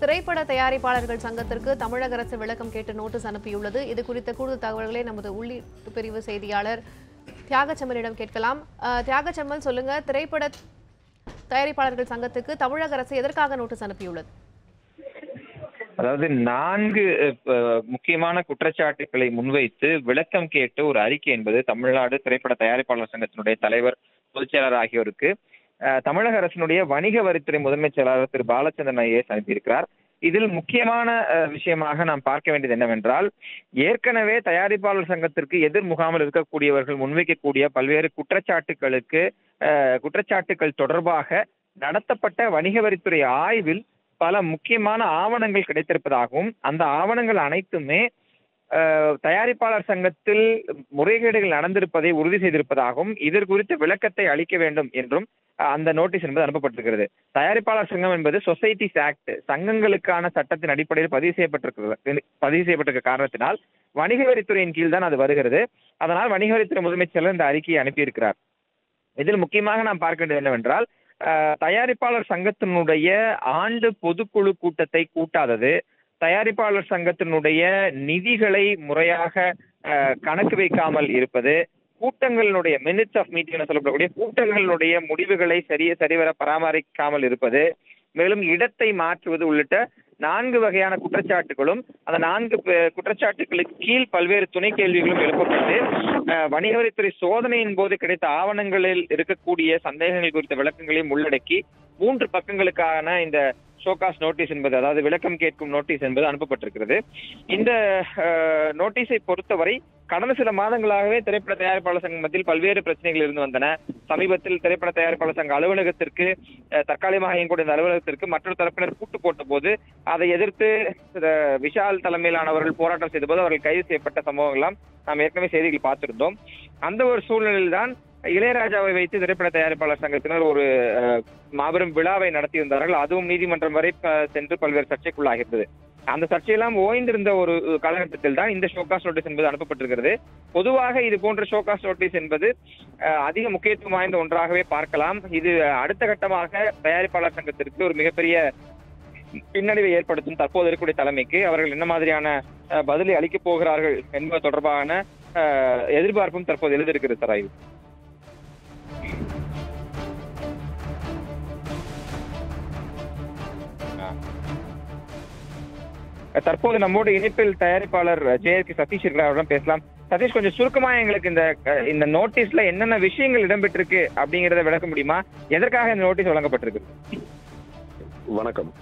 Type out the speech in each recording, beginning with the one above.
திரைப்பட தயாரிப்பாளர்கள் சங்கத்திற்கு தமிழக அரசு விளக்கம் கேட்டு நோட்டீஸ் அனுப்பியுள்ளது. இது குறித்த கூடுதல் தகவல்களை நமது உள்ளீட்டு பிரிவு செய்தியாளர் தியாகச்செம்மலிடம் கேட்கலாம். அஹ், சொல்லுங்க. திரைப்பட தயாரிப்பாளர்கள் சங்கத்துக்கு தமிழக அரசு எதற்காக நோட்டீஸ் அனுப்பியுள்ளது? அதாவது நான்கு முக்கியமான குற்றச்சாட்டுகளை முன்வைத்து விளக்கம் கேட்டு ஒரு அறிக்கை என்பது தமிழ்நாடு திரைப்பட தயாரிப்பாளர் சங்கத்தினுடைய தலைவர் பொதுச்செயலர் ஆகியோருக்கு தமிழக அரசினுடைய வணிக வரித்துறை முதன்மைச் செயலாளர் திரு பாலச்சந்திரன் ஐஏஎஸ் அனுப்பியிருக்கிறார். இதில் முக்கியமான விஷயமாக நாம் பார்க்க வேண்டியது என்னவென்றால் ஏற்கனவே தயாரிப்பாளர் சங்கத்திற்கு எதிர் முகாமில் இருக்கக்கூடியவர்கள் முன்வைக்கக்கூடிய பல்வேறு குற்றச்சாட்டுகளுக்கு குற்றச்சாட்டுகள் தொடர்பாக நடத்தப்பட்ட வணிக வரித்துறை ஆய்வில் பல முக்கியமான ஆவணங்கள் கிடைத்திருப்பதாகவும் அந்த ஆவணங்கள் அனைத்துமே தயாரிப்பாளர் சங்கத்தில் முறைகேடுகள் நடந்திருப்பதை உறுதி செய்திருப்பதாகவும் இதற்கு குறித்த விளக்கத்தை அளிக்க வேண்டும் என்றும் அந்த நோட்டீஸ் என்பது அனுப்பப்பட்டிருக்கிறது. தயாரிப்பாளர் சங்கம் என்பது சொசைட்டிஸ் ஆக்ட் சங்கங்களுக்கான சட்டத்தின் அடிப்படையில் பதிவு செய்யப்பட்டிருக்கிறது பதிவு செய்யப்பட்டிருக்க காரணத்தினால் வணிக வரித்துறையின் கீழ் தான் அது வருகிறது. அதனால் வணிக வரித்துறை முதன்மைச் செயலர் இந்த அறிக்கையை அனுப்பியிருக்கிறார். இதில் முக்கியமாக நாம் பார்க்க வேண்டியது என்னவென்றால் தயாரிப்பாளர் சங்கத்தினுடைய ஆண்டு பொதுக்குழு கூட்டத்தை கூட்டாதது தயாரிப்பாளர் சங்கத்தினுடைய நிதிகளை முறையாக கணக்கு வைக்காமல் இருப்பது கூட்டங்களினுடைய மினிட்ஸ் ஆஃப் மீட்டிங் சொல்லப்படக்கூடிய கூட்டங்களினுடைய முடிவுகளை சரிய சரிவர பராமரிக்காமல் இருப்பது மேலும் இடத்தை மாற்றுவது உள்ளிட்ட நான்கு வகையான குற்றச்சாட்டுகளும் அந்த நான்கு குற்றச்சாட்டுகளுக்கு கீழ் பல்வேறு துணை கேள்விகளும் எழுப்பப்பட்டு அஹ், வணிக வரித்துறை சோதனையின் போது கிடைத்த ஆவணங்களில் இருக்கக்கூடிய சந்தேகங்கள் குறித்த விளக்கங்களையும் உள்ளடக்கி மூன்று பக்கங்களுக்கான இந்த ஷோகாஸ் நோட்டீஸ் என்பது அதாவது விளக்கம் கேட்கும் நோட்டீஸ் என்பது அனுப்பப்பட்டிருக்கிறது. இந்த நோட்டீஸை பொறுத்தவரை கடந்த சில மாதங்களாகவே திரைப்பட தயாரிப்பாளர் சங்கம் மத்தியில் பல்வேறு பிரச்சனைகள் இருந்து வந்தன. சமீபத்தில் திரைப்பட தயாரிப்பாளர் சங்க அலுவலகத்திற்கு தற்காலிகமாக இயங்கக்கூடிய இந்த அலுவலகத்திற்கு மற்றொரு தரப்பினர் கூட்டு போட்ட போது அதை எதிர்த்து விஷால் தலைமையிலானவர்கள் போராட்டம் செய்தபோது அவர்கள் கைது செய்யப்பட்ட சம்பவங்கள்லாம் நாம் ஏற்கனவே செய்திகள் பார்த்திருந்தோம். அந்த ஒரு சூழ்நிலையில் தான் இளையராஜாவை வைத்து திரைப்பட தயாரிப்பாளர் சங்கத்தினர் ஒரு மாபெரும் விழாவை நடத்தியிருந்தார்கள். அதுவும் நீதிமன்றம் வரை சென்று பல்வேறு சர்ச்சைக்குள்ளாகிருந்தது அந்த சர்ச்சையெல்லாம் ஓய்ந்திருந்த ஒரு காலகட்டத்தில் தான் இந்த ஷோகாஸ் நோட்டீஸ் என்பது அனுப்பப்பட்டிருக்கிறது. பொதுவாக இது போன்ற ஷோகாஸ் நோட்டீஸ் என்பது அதிக முக்கியத்துவம் வாய்ந்த ஒன்றாகவே பார்க்கலாம். இது அடுத்த கட்டமாக தயாரிப்பாளர் சங்கத்திற்கு ஒரு மிகப்பெரிய பின்னடைவை ஏற்படுத்தும் தற்போது இருக்கக்கூடிய தலைமைக்கு அவர்கள் என்ன மாதிரியான அஹ், பதிலை அளிக்கப் போகிறார்கள் என்பது தொடர்பான அஹ், எதிர்பார்ப்பும் தற்போது எழுதியிருக்கிறது சராய்வு தற்போது நம்மோடு இணைப்பில் தயாரிப்பாளர் ஜேஎஸ்கே சதீஷ் இருக்கிறார். அவரிடம் பேசலாம். சதீஷ் கொஞ்சம் சுருக்கமா எங்களுக்கு இந்த இந்த நோட்டீஸ்ல என்னென்ன விஷயங்கள் இடம்பெற்றிருக்கு அப்படிங்கறத விளக்க முடியுமா? எதற்காக இந்த நோட்டீஸ் வழங்கப்பட்டிருக்கு? வணக்கம்.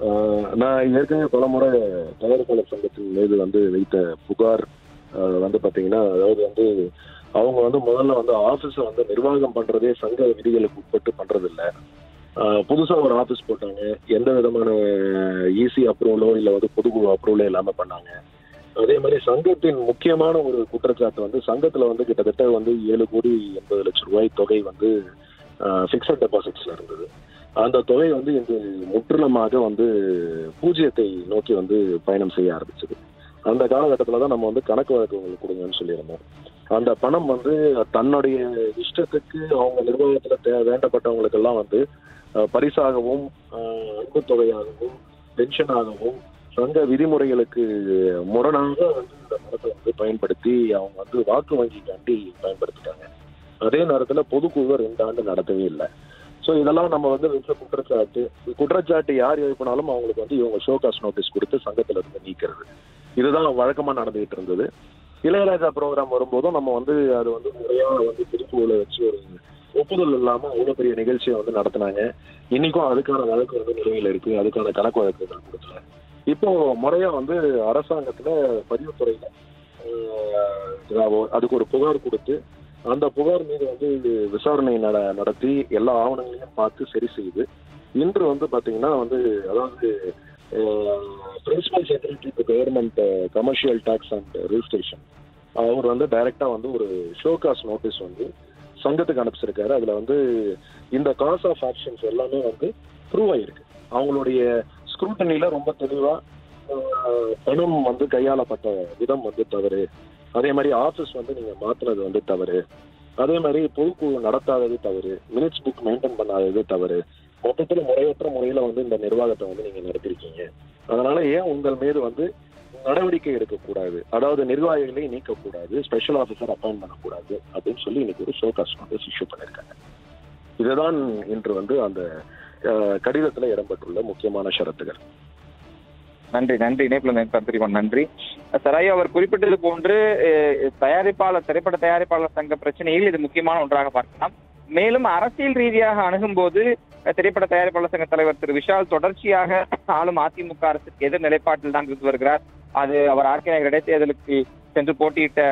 ஆஹ் நான் ஏற்கனவே பல முறை தயாரிப்பாளர் சங்கத்தின் மீது வந்து வைத்த புகார் ஆஹ் வந்து பாத்தீங்கன்னா அதாவது வந்து அவங்க வந்து முதல்ல வந்து ஆபீஸை வந்து நிர்வாகம் பண்றதே சங்க விதிகளுக்கு உட்பட்டு பண்றது புதுசாக புதுசா ஒரு ஆபீஸ் போட்டாங்க. எந்த விதமான ஈசி அப்ரூவலோ இல்ல வந்து பொதுக்குழு அப்ரூவலோ இல்லாம பண்ணாங்க. அதே மாதிரி சங்கத்தின் முக்கியமான ஒரு குற்றச்சாட்டு வந்து சங்கத்துல வந்து கிட்டத்தட்ட வந்து ஏழு கோடி எண்பது லட்சம் ரூபாய் தொகை வந்து ஃபிக்ஸட் டெபாசிட்ஸ்ல இருந்தது. அந்த தொகை வந்து இன்று முற்றிலுமாக வந்து பூஜ்ஜியத்தை நோக்கி வந்து பயணம் செய்ய ஆரம்பிச்சது. அந்த காலகட்டத்தில் தான் நம்ம வந்து கணக்கு வழக்கு உங்களுக்கு கொடுங்கன்னு சொல்லியிருந்தோம். அந்த பணம் வந்து தன்னுடைய இஷ்டத்துக்கு அவங்க நிர்வாகத்தில் தே வேண்டப்பட்டவங்களுக்கெல்லாம் வந்து பரிசாகவும் அஹ், அன்பு தொகையாகவும் பென்ஷனாகவும் சங்க விதிமுறைகளுக்கு முரணாக வந்து இந்த பணத்தை வந்து பயன்படுத்தி அவங்க வந்து வாக்கு வங்கிக்காண்டி பயன்படுத்திட்டாங்க. அதே நேரத்தில் பொதுக்குழுவை ரெண்டு ஆண்டு நடத்தவே இல்லை. ஸோ இதெல்லாம் நம்ம வந்து வச்ச குற்றச்சாட்டு குற்றச்சாட்டு யார் எழுப்பினாலும் அவங்களுக்கு வந்து இவங்க ஷோகாஸ் நோட்டீஸ் கொடுத்து சங்கத்துல இருந்து நீக்கிறது. இதுதான் வழக்கமா நடந்துகிட்டு இருந்தது. இளையராஜா ப்ரோக்ராம் வரும்போதும் நம்ம வந்து அது வந்து முறையா வந்து திருப்பூர்ல வச்சு ஒரு ஒப்புதல் இல்லாம அவ்வளவு பெரிய நிகழ்ச்சியை வந்து நடத்தினாங்க. இன்னைக்கும் அதுக்கான வழக்கு வந்து நிலுவையில் இருக்கு. அதுக்கான கணக்கு வழக்குகள் கொடுக்கல இப்போ முறையா வந்து அரசாங்கத்துல பதிவுத்துறையில் அதுக்கு ஒரு புகார் கொடுத்து அந்த புகார் மீது வந்து விசாரணை நட நடத்தி எல்லா ஆவணங்களையும் பார்த்து சரி செய்து இன்று வந்து பாத்தீங்கன்னா வந்து அதாவது principal secretary to government commercial taxes and registration அவர் வந்து டைரக்டா வந்து ஒரு ஷோகாஸ் நோட்டீஸ் வந்து சங்கத்துக்கு அனுப்பிச்சிருக்காரு. அதுல வந்து இந்த காஸ் ஆஃப் ஆக்ஷன்ஸ் எல்லாமே வந்து ப்ரூவ் ஆயிருக்கு. அவங்களுடைய ஸ்க்ரூட்டனில ரொம்ப தெளிவா ஆஹ், பணம் வந்து கையாளப்பட்ட விதம் வந்து தவறு. அதே மாதிரி ஆஃபீஸ் வந்து நீங்க மாத்துனது வந்து தவறு. அதே மாதிரி பொதுக்குழு நடத்தாதது தவறு. மினிட்ஸ் புக் மெயின்டைன் பண்ணாதது தவறு. மொத்தத்தில் முறையற்ற முறையில வந்து இந்த நிர்வாகத்தை வந்து நீங்க நடத்திருக்கீங்க. அதனால ஏன் உங்கள் மீது வந்து நடவடிக்கை எடுக்கக்கூடாது? அதாவது நிர்வாகிகளை நீக்கக்கூடாது ஸ்பெஷல் ஆஃபீஸர் அப்பாயின்ட் பண்ணக்கூடாது அப்படின்னு சொல்லி இன்னைக்கு ஒரு ஷோகாஸ் நோட்டீஸ் இஷ்யூ பண்ணியிருக்காங்க இதுதான் இன்று வந்து அந்த கடிதத்தில் கடிதத்துல இடம்பெற்றுள்ள முக்கியமான ஷரத்துகள். நன்றி நன்றி. இணைப்புல தந்திரிவன் நன்றி. சராயோ அவர் குறிப்பிட்டது போன்று தயாரிப்பாளர் திரைப்பட தயாரிப்பாளர் சங்க பிரச்சனையில் இது முக்கியமான ஒன்றாக பார்க்கலாம். மேலும் அரசியல் ரீதியாக அணுகும்போது திரைப்பட தயாரிப்பாளர் சங்க தலைவர் திரு விஷால் தொடர்ச்சியாக ஆளும் அதிமுக அரசுக்கு எதிர் நிலைப்பாட்டில் தான் இருந்து வருகிறார். அது அவர் ஆர்கே நகர் இடைத்தேர்தலுக்கு சென்று போட்டியிட்ட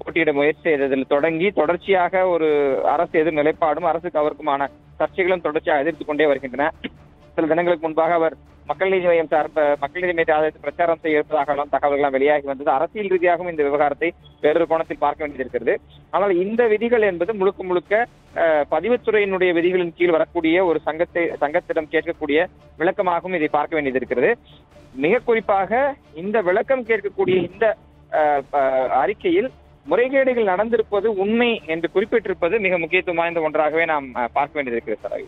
போட்டியிட முயற்சி செய்ததில் தொடங்கி தொடர்ச்சியாக ஒரு அரசு எதிர் நிலைப்பாடும் அரசுக்கு அவருக்குமான சர்ச்சைகளும் தொடர்ச்சியாக எதிர்த்து கொண்டே வருகின்றன. சில தினங்களுக்கு முன்பாக அவர் மக்கள் நீதி மையம் சார்ப மக்கள் நீதி மையத்தை ஆதரித்து பிரச்சாரம் செய்ய இருப்பதாகலாம் தகவல்கள் வெளியாகி வந்தது. அரசியல் ரீதியாகவும் இந்த விவகாரத்தை வேறொரு கோணத்தில் பார்க்க வேண்டியிருக்கிறது ஆனால் இந்த விதிகள் என்பது முழுக்க முழுக்க பதிவுத்துறையினுடைய விதிகளின் கீழ் வரக்கூடிய ஒரு சங்கத்தை சங்கத்திடம் கேட்கக்கூடிய விளக்கமாகவும் இதை பார்க்க வேண்டியது இருக்கிறது. மிக குறிப்பாக இந்த விளக்கம் கேட்கக்கூடிய இந்த அறிக்கையில் முறைகேடுகள் நடந்திருப்பது உண்மை என்று குறிப்பிட்டிருப்பது மிக முக்கியத்துவம் வாய்ந்த ஒன்றாகவே நாம் பார்க்க வேண்டியிருக்கிறது சார்